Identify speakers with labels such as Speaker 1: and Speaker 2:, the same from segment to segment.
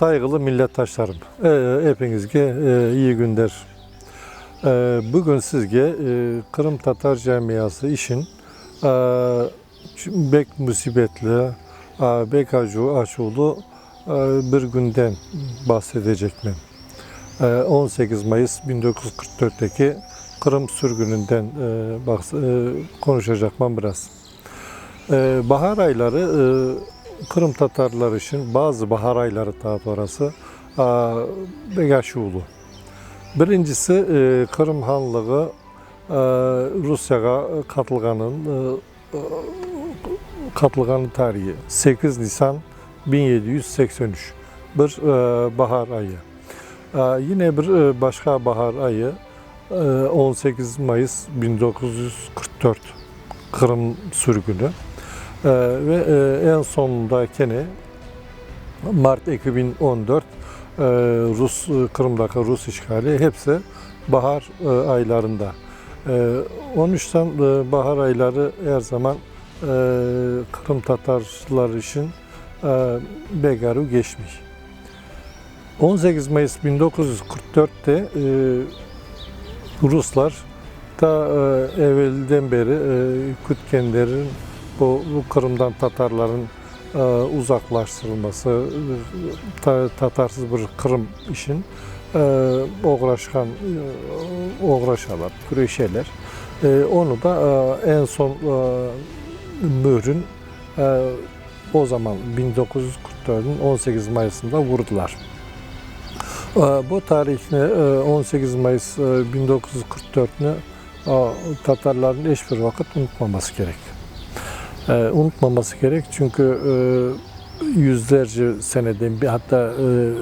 Speaker 1: Saygılı millettaşlarım, e, hepinizge e, iyi günler. E, bugün sizge e, Kırım Tatar Camiası işin e, bek musibetli, e, bek acı açılı e, bir günden bahsedecektim. E, 18 Mayıs 1944'teki Kırım sürgününden e, bahs- e, konuşacakmam biraz. E, bahar ayları e, Kırım Tatarlar için bazı bahar ayları daha doğrusu Begaşulu. Birincisi e, Kırım Hanlığı e, Rusya'ya katılganın e, e, katılganın tarihi 8 Nisan 1783 bir e, bahar ayı. E, yine bir e, başka bahar ayı e, 18 Mayıs 1944 Kırım sürgünü. Ee, ve e, en sonunda gene Mart 2014 e, Rus e, Kırım'daki Rus işgali hepsi bahar e, aylarında. E, 13'ten e, bahar ayları her zaman e, Kırım Tatarlar için e, Begaru geçmiş. 18 Mayıs 1944'te e, Ruslar ta e, evvelden beri e, Kütkenlerin bu, Kırım'dan Tatarların e, uzaklaştırılması, ta, Tatarsız bir Kırım işin e, uğraşan, e, uğraşalar, güreşeler. E, onu da e, en son mührün o zaman 1944'ün 18 Mayıs'ında vurdular. Bu tarihini e, 18 Mayıs e, 1944'ünü e, Tatarların hiçbir vakit unutmaması gerek. E, unutmaması gerek çünkü e, yüzlerce seneden bir hatta e,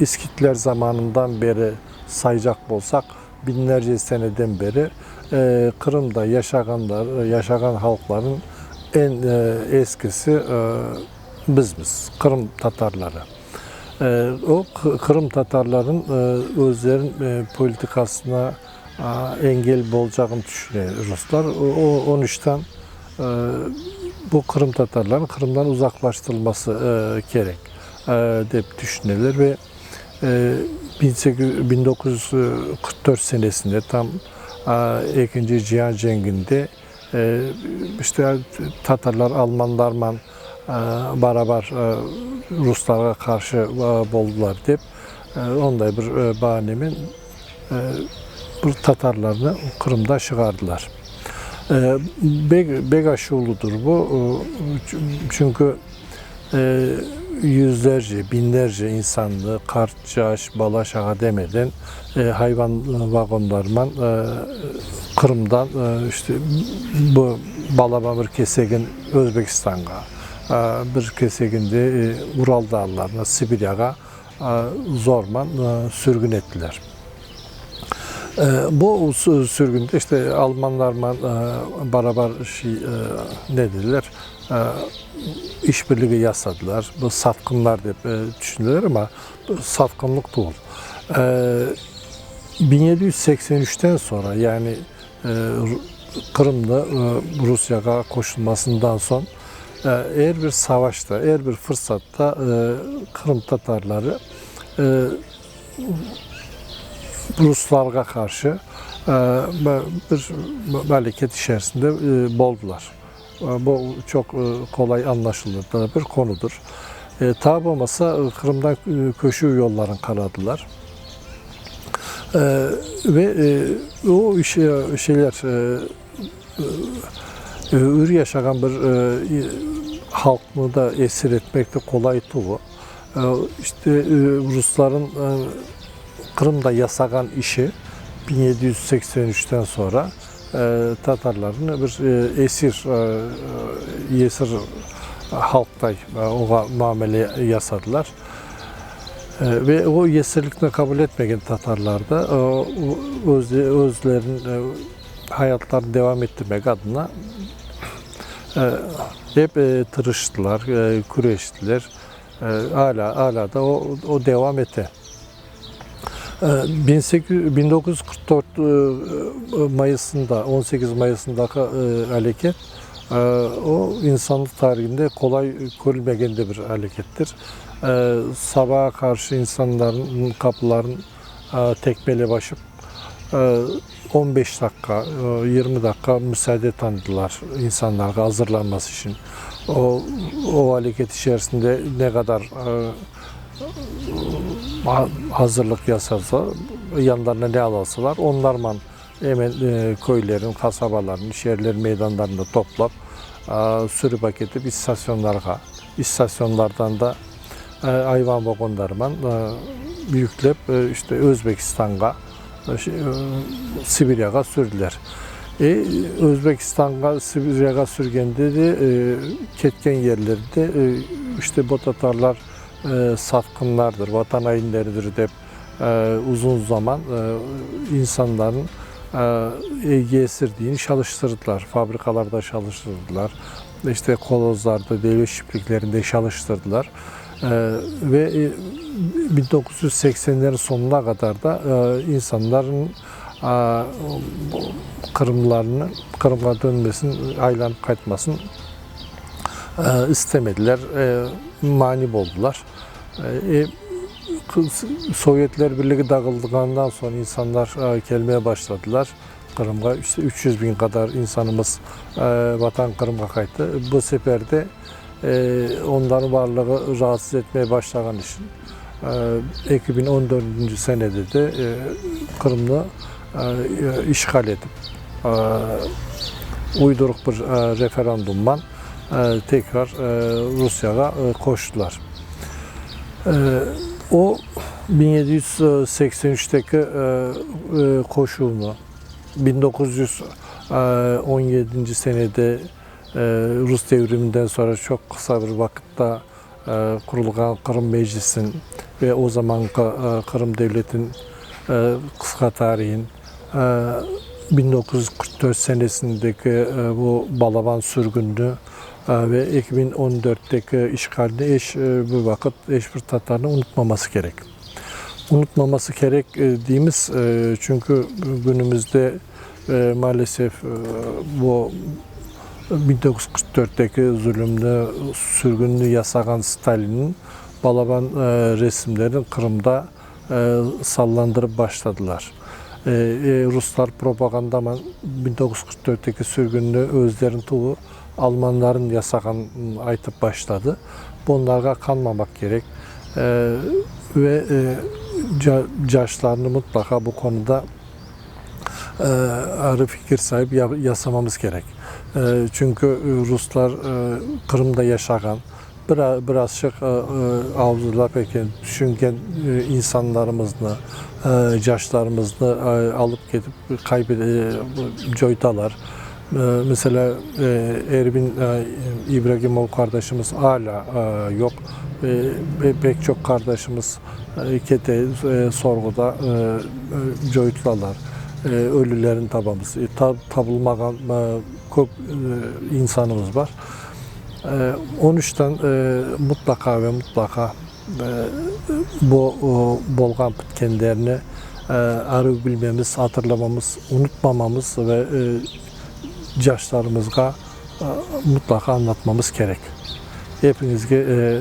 Speaker 1: İskitler zamanından beri sayacak olsak binlerce seneden beri e, Kırım'da yaşayanlar, yaşayan halkların en e, eskisi e, bizmiz, Kırım Tatarları. E, o Kırım Tatarların e, özlerin e, politikasına engel olacağını düşünüyor Ruslar. O, o 13'ten e, bu Kırım Tatarların Kırım'dan uzaklaştırılması e, gerek e, deyip düşünüyorlar ve e, 1800 1944 senesinde tam e, 2. Cihan Cengi'nde e, işte Tatarlar Almanlarla e, beraber e, Ruslara karşı e, oldular deyip e, onda bir e, bahanemin e, bu Tatarlarını Kırım'da çıkardılar. E, Beg, Begaşoğlu'dur bu. E, Çünkü e, yüzlerce, binlerce insanlı kart, caş, balaş ağa demeden e, hayvan vagonlarla e, Kırım'dan işte bu balama bir kesegin Özbekistan'a, bir kesegin de e, Ural dağlarına, Sibirya'ya zorman sürgün ettiler. E, bu sü- sürgünde işte Almanlarla e, beraber şey e, ne dediler? E, işbirliği yasadılar. Bu safkınlar diye düşündüler ama safkınlık değil. E, 1783'ten sonra yani Kırım'da Rusya'ya koşulmasından son e, eğer bir savaşta, eğer bir fırsatta Kırım Tatarları Ruslarga karşı e, bir hareket içerisinde boldular. E, Bu çok e, kolay anlaşılır bir konudur. Tabi olmasa Kırım'dan köşü yolların karadılar. E, ve o şeyler ür yaşayan bir halkını da esir etmek de kolay tuğu. İşte Rusların Kırım'da yasagan işi 1783'ten sonra e, Tatarların bir e, esir e, e, esir halktay e, o muamele yasadılar. E, ve o esirlikini kabul etmeyen Tatarlar da e, öz, özlerin e, hayatlarını devam ettirmek adına e, hep e, tırıştılar, e, küreştiler. E, hala hala da o, o devam etti. Ee, 1800 1944 e, Mayıs'ında 18 Mayıs'ındaki e, hareket E, o insanlık tarihinde kolay görülmeyen de bir harekettir. E, sabaha karşı insanların kapıların e, tekmele başıp e, 15 dakika, e, 20 dakika müsaade tanıdılar insanlara hazırlanması için. O, o hareket içerisinde ne kadar e, hazırlık yasalsa, yanlarına ne alalsalar onlarla hemen e, köylerin, kasabaların, şehirlerin meydanlarında toplayıp e, sürüp edip istasyonlara, istasyonlardan da e, hayvan vagonlarıyla e, yüklep e, işte Özbekistan'a, e, e, Sibirya'ya sürdüler. E, Özbekistan'a, Sibirya'ya sürgende de ketken yerlerinde e, işte bu Tatarlar e, satkınlardır, vatan hainleridir de e, uzun zaman e, insanların e, esirdiğini çalıştırdılar. Fabrikalarda çalıştırdılar. İşte kolozlarda, devlet çiftliklerinde çalıştırdılar. E, ve e, 1980'lerin sonuna kadar da e, insanların e, Kırımlarını, Kırım'a dönmesini, aylanıp kaçmasını e, istemediler, e, mani oldular. E, e, Sovyetler Birliği dağıldıktan sonra insanlar e, gelmeye başladılar. Kırım'a işte 300 bin kadar insanımız e, vatan Kırım'a kayıttı. Bu sefer de e, onların varlığı rahatsız etmeye başlayan için e, 2014. senede de e, Kırım'ı e, işgal edip e, uyduruk bir e, referandumdan tekrar e, Rusya'ya e, koştular. E, o 1783'teki e, e, koşulunu 1917. senede e, Rus devriminden sonra çok kısa bir vakitte kurulgan Kırım Meclisi'nin ve o zaman Kırım Devleti'nin kısa tarihin 1944 senesindeki e, bu Balaban sürgününü e, ve 2014'teki işgalini eş e, bu vakit eş bir Tatar'ın unutmaması gerek. Unutmaması gerek dediğimiz çünkü günümüzde maalesef bu 1944'teki zulümlü, sürgünlü yasakan Stalin'in Balaban resimlerini Kırım'da sallandırıp başladılar. E, e, Ruslar propagandaman 1944'teki sürgünlü özlerin tuğu Almanların yasakan aytıp başladı. Bunlara kanmamak gerek. E, ve e, ca- caşlarını mutlaka bu konuda e, arı fikir sahibi ya- yasamamız gerek. E, çünkü e, Ruslar e, Kırım'da yaşayan, birazcık e, e, avzular peki düşüngen e, insanlarımızı, caşlarımızı e, alıp gidip kaybede coydalar. E, mesela e, Erbil e, İbrahimov kardeşimiz hala yok. Pek çok kardeşimiz kete sorguda coyutlalar. Ölülerin tabamız. Tab, tabulmagan e, çok insanımız var. E, 13'ten e, mutlaka ve mutlaka e, bu o, bolgan kendilerini e, arı bilmemiz, hatırlamamız, unutmamamız ve e, yaşlarımızga e, mutlaka anlatmamız gerek. Hepinizge e,